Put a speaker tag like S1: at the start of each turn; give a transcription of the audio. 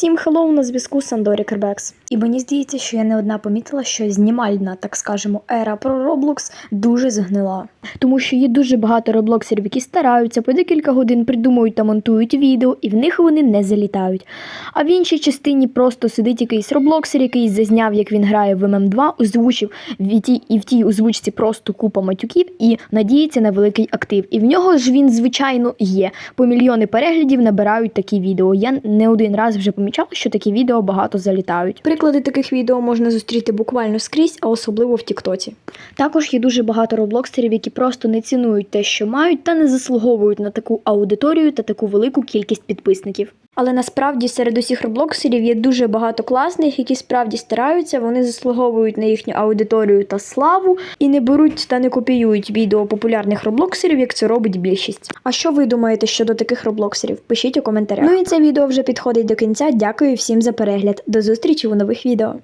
S1: Всім хеллоу на зв'язку Сандорі Кербекс. І мені здається, що я не одна помітила, що знімальна, так скажемо, ера про Roblox дуже згнила. Тому що є дуже багато роблоксерів, які стараються по декілька годин придумують та монтують відео, і в них вони не залітають. А в іншій частині просто сидить якийсь роблоксер, який зазняв, як він грає в ММ2, озвучив в тій, і в тій озвучці просто купа матюків і надіється на великий актив. І в нього ж він, звичайно, є. По мільйони переглядів набирають такі відео. Я не один раз вже помічала, що такі відео багато залітають. Приклади таких відео можна зустріти буквально скрізь, а особливо в Тіктоці. Також є дуже багато роблокстерів, які просто не цінують те, що мають, та не заслуговують на таку аудиторію та таку велику кількість підписників. Але насправді серед усіх роблоксерів є дуже багато класних, які справді стараються, вони заслуговують на їхню аудиторію та славу і не беруть та не копіюють відео популярних роблоксерів, як це робить більшість. А що ви думаєте щодо таких роблоксерів? Пишіть у коментарях. Ну і це відео вже підходить до кінця. Дякую всім за перегляд. До зустрічі у нових відео.